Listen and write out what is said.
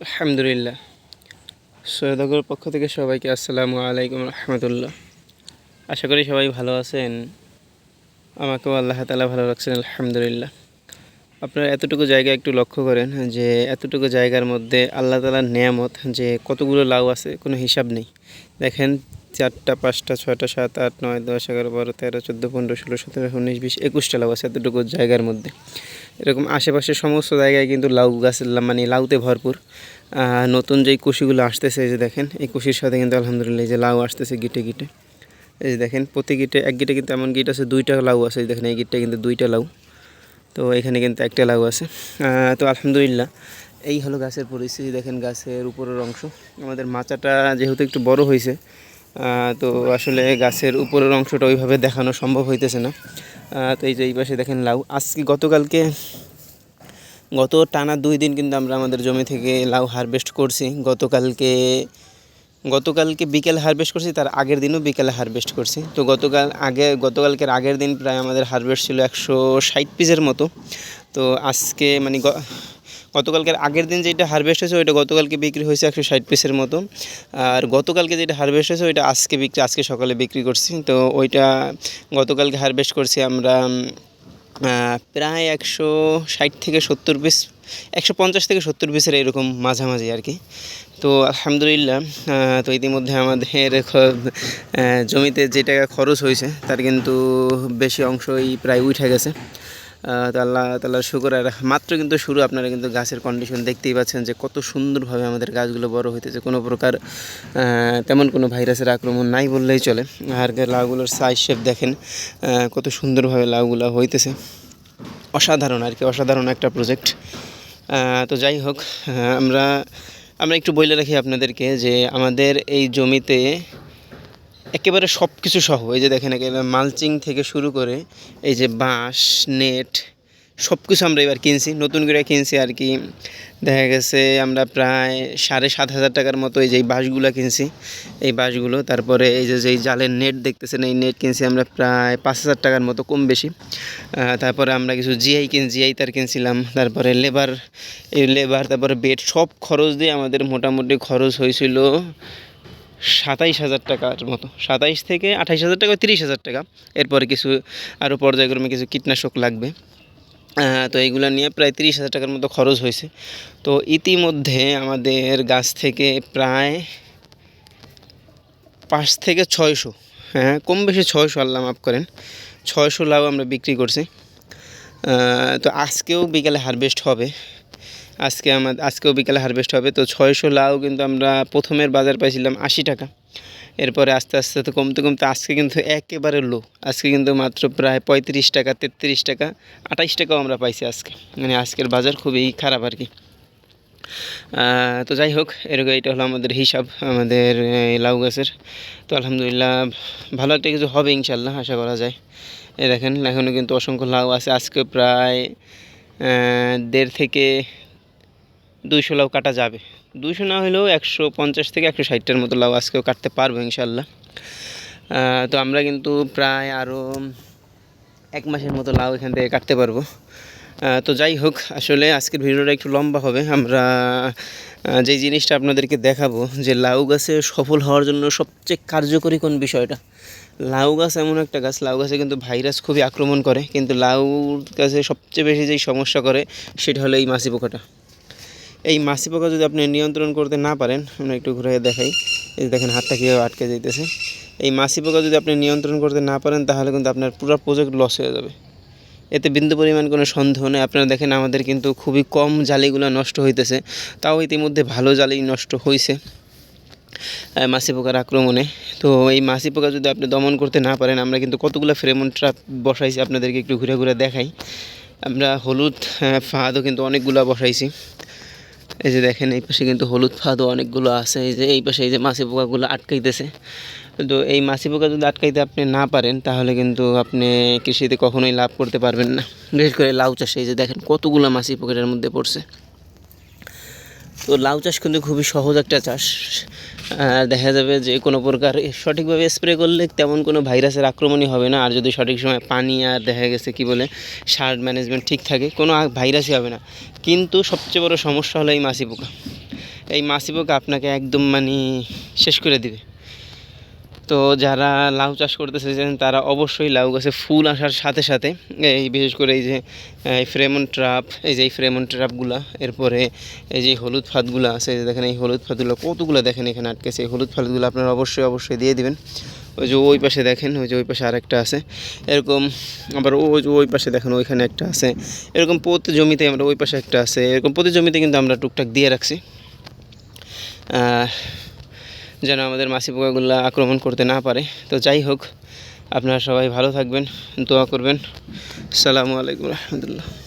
আলহামদুলিল্লাহ। সৈয়দগর পক্ষ থেকে সবাইকে আসসালামু আলাইকুম রহমতুল্লাহ। আশা করি সবাই ভালো আছেন। আমাকেও আল্লাহ তালা ভালো রাখছেন, আলহামদুলিল্লাহ। আপনারা এতটুকু জায়গা একটু লক্ষ্য করেন যে, এতটুকু জায়গার মধ্যে আল্লাহ তালার নেয়ামত যে কতগুলো লাউ আছে, কোনো হিসাব নেই। দেখেন, চারটা, পাঁচটা, ছয়টা, সাত, আট, নয়, দশ, এগারো, বারো, তেরো, চোদ্দ, পনেরো, ষোলো, সতেরো, উনিশ, বিশ, একুশটা লাউ আছে এতটুকু জায়গার মধ্যে। এরকম আশেপাশে সমস্ত জায়গায় কিন্তু লাউ গাছ মানে লাউতে ভরপুর। নতুন যেই কুশিগুলো আসতেছে, এই যে দেখেন, এই কুশির সাথে কিন্তু আলহামদুলিল্লাহ যে লাউ আসতেছে গিটে গিটে। এই যে দেখেন, প্রতি গিটে, এক গিটে কিন্তু এমন গিট আছে, দুইটা লাউ আছে দেখেন, এই গিটটা কিন্তু দুইটা লাউ। তো এখানে কিন্তু একটা লাউ আছে। তো আলহামদুলিল্লাহ, এই হলো গাছের পরিস্থিতি। দেখেন গাছের উপরের অংশ। আমাদের মাচাটা যেহেতু একটু বড় হয়েছে তো আসলে গাছের উপরের অংশটা ওইভাবে দেখানো সম্ভব হইতেছে না। তো এই যে এই পাশে দেখেন লাউ। আজকে গতকালকে গত টানা দুই দিন কিন্তু আমরা আমাদের জমি থেকে লাউ হারভেস্ট করছি। গতকালকে গতকালকে বিকেলে হারভেস্ট করছি, তার আগের দিনও বিকেলে হারভেস্ট করছি। তো গতকাল আগে, গতকালকের আগের দিন প্রায় আমাদের হারভেস্ট ছিল একশো ষাট পিসের মতো। তো আজকে মানে গতকালকের আগের দিন যেটা হারভেস্ট হয়েছে, ওইটা গতকালকে বিক্রি হয়েছে একশো ষাট পিসের মতো আর গতকালকে যেটা হারভেস্ট হয়েছে, ওইটা আজকে বিক্রি, আজকে সকালে বিক্রি করছি। তো ওইটা গতকালকে হারভেস্ট করছি আমরা প্রায় একশো ষাট থেকে সত্তর পিস একশো পঞ্চাশ থেকে সত্তর পিসের এরকম মাঝামাঝি আর কি। তো আলহামদুলিল্লাহ তো ইতিমধ্যে আমাদের জমিতে যে টাকা খরচ হয়েছে, তার কিন্তু বেশি অংশই প্রায় উঠে গেছে। তো আল্লাহ তাল্লাহ শুকর আর মাত্র কিন্তু শুরু। আপনারা কিন্তু গাছের কন্ডিশন দেখতেই পাচ্ছেন যে কত সুন্দরভাবে আমাদের গাছগুলো বড় হইতেছে। কোনো প্রকার তেমন কোনো ভাইরাসের আক্রমণ নাই বললেই চলে। আর লাউগুলোর সাইজ শেপ দেখেন কত সুন্দরভাবে লাউগুলো হইতেছে। অসাধারণ আর কি, অসাধারণ একটা প্রজেক্ট তো যাই হোক আমরা আমরা একটু বলে রাখি আপনাদেরকে যে আমাদের এই জমিতে একেবারে সব কিছু সহ, এই যে দেখেন একেবারে মালচিং থেকে শুরু করে এই যে বাঁশ, নেট সব কিছু আমরা এবার কিনছি, নতুন করে কিনছি আর কি। দেখা গেছে আমরা প্রায় সাড়ে সাত হাজার টাকার মতো এই যে বাঁশগুলো কিনছি, এই বাঁশগুলো। তারপরে এই যে যেই জালের নেট দেখতেছেন, এই নেট কিনছি আমরা প্রায় পাঁচ হাজার টাকার মতো, কম বেশি। তারপরে আমরা কিছু জিআই কিন, জিআই তার কিনছিলাম। তারপরে লেবার, এই লেবার, তারপরে বেড, সব খরচ দিয়ে আমাদের মোটামুটি খরচ হয়েছিল সাতাইশ হাজার টাকার মতো। সাতাইশ থেকে আঠাইশ হাজার টাকা তিরিশ হাজার টাকা। এরপরে কিছু আরও পর্যায়ক্রমে কিছু কীটনাশক লাগবে। তো এইগুলো নিয়ে প্রায় তিরিশ হাজার টাকার মতো খরচ হয়েছে। তো ইতিমধ্যে আমাদের গাছ থেকে প্রায় পাঁচ থেকে ছয়শো হ্যাঁ কম বেশি ছয়শো আল্লাহ মাফ করেন, ছয়শো লাউ আমরা বিক্রি করছি। তো আজকেও বিকালে হারভেস্ট হবে। আজকে আমার আজকেও বিকালে হারভেস্ট হবে। তো ছয়শো লাউ কিন্তু আমরা প্রথমের বাজার পাইছিলাম আশি টাকা। এরপরে আস্তে আস্তে তো কমতে কমতে আজকে কিন্তু একেবারে লো আজকে কিন্তু মাত্র প্রায় পঁয়ত্রিশ টাকা, তেত্রিশ টাকা, আঠাইশ টাকাও আমরা পাইছি আজকে। মানে আজকের বাজার খুবই খারাপ আর কি। তো যাই হোক, এরকম এটা হলো আমাদের হিসাব, আমাদের লাউ গাছের। তো আলহামদুলিল্লাহ ভালো একটা কিছু হবে ইনশাল্লাহ আশা করা যায়। এ দেখেন এখনও কিন্তু অসংখ্য লাউ আছে। আজকে প্রায় দেড় থেকে দুইশো লাউ কাটা যাবে। দুইশো না হলেও একশো পঞ্চাশ থেকে একশো ষাটটার মতো লাউ আজকেও কাটতে পারব ইনশাল্লাহ তো আমরা কিন্তু প্রায় আরও এক মাসের মতো লাউ এখান থেকে কাটতে পারব। তো যাই হোক, আসলে আজকের ভিডিওটা একটু লম্বা হবে। আমরা যেই জিনিসটা আপনাদেরকে দেখাবো, যে লাউ গাছে সফল হওয়ার জন্য সবচেয়ে কার্যকরী কোন বিষয়টা? লাউ গাছ এমন একটা গাছ, লাউ গাছে কিন্তু ভাইরাস খুবই আক্রমণ করে, কিন্তু লাউ গাছে সবচেয়ে বেশি যেই সমস্যা করে, সেটা হলো এই মাছি পোকাটা। এই মাছি পোকা যদি আপনি নিয়ন্ত্রণ করতে না পারেন, আমরা একটু ঘুরে দেখাই। এই দেখেন, হাতটা কীভাবে আটকে যাইতেছে। এই মাছি পোকা যদি আপনি নিয়ন্ত্রণ করতে না পারেন, তাহলে কিন্তু আপনার পুরো প্রজেক্ট লস হয়ে যাবে। এতে বিন্দু পরিমাণ কোনো সন্দেহ নেই। আপনারা দেখেন, আমাদের কিন্তু খুবই কম জালিগুলো নষ্ট হইতেছে। তাও ইতিমধ্যে ভালো জালি নষ্ট হয়েছে মাছি পোকার আক্রমণে। তো এই মাছি পোকা যদি আপনি দমন করতে না পারেন, আমরা কিন্তু কতগুলো ফ্রেমন ট্রাপ বসাইছি। আপনাদেরকে একটু ঘুরে ঘুরে দেখাই। আমরা হলুদ ফাঁদও কিন্তু অনেকগুলো বসাইছি। এই যে দেখেন, এই পাশে কিন্তু হলুদ ফাঁদও অনেকগুলো আছে। এই যে এই পাশে এই যে মাছি পোকাগুলো আটকাইতেছে। তো এই মাছি পোকা যদি আটকাইতে আপনি না পারেন, তাহলে কিন্তু আপনি কৃষিতে কখনোই লাভ করতে পারবেন না। বিশেষ করে লাউ চাষে, এই যে দেখেন কতগুলো মাছি পোকাটার মধ্যে পড়ছে। তো লাউ চাষ কিন্তু খুবই সহজ একটা চাষ। দেখা যাবে যে কোনো প্রকার সঠিকভাবে স্প্রে করলে তেমন কোনো ভাইরাসের আক্রমণই হবে না। আর যদি সঠিক সময় পানি আর দেখা গেছে কি বলে, সার ম্যানেজমেন্ট ঠিক থাকে, কোনো ভাইরাসই হবে না। কিন্তু সবচেয়ে বড় সমস্যা হলো এই মাসি পোকা এই মাসি পোকা আপনাকে একদম মানে শেষ করে দিবে। তো যারা লাউ চাষ করতে চাইছেন, তারা অবশ্যই লাউ গাছে ফুল আসার সাথে সাথে এই বিশেষ করে এই যে এই ফ্রেমন ট্রাপ, এই যে এই ফ্রেমন ট্রাপগুলা, এরপরে এই যে হলুদ ফাতগুলো আছে যে দেখেন এই হলুদ ফাতগুলো কতগুলো দেখেন এখানে আটকেছে, এই হলুদ ফাতগুলো আপনারা অবশ্যই অবশ্যই দিয়ে দিবেন। ওই যে ওই পাশে দেখেন, ওই যে ওই পাশে আরেকটা আছে। এরকম আবার ওই যে ওই পাশে দেখেন, ওইখানে একটা আছে। এরকম প্রতি জমিতে আমরা ওই পাশে একটা আছে। এরকম প্রতি জমিতে কিন্তু আমরা টুকটাক দিয়ে রাখছি। যেন আমাদের মাছি পোকাগুলো আক্রমণ করতে না পারে। তো যাই হোক, আপনারা সবাই ভালো থাকবেন, দোয়া করবেন। সালামু আলাইকুম রহমতুল্লাহ।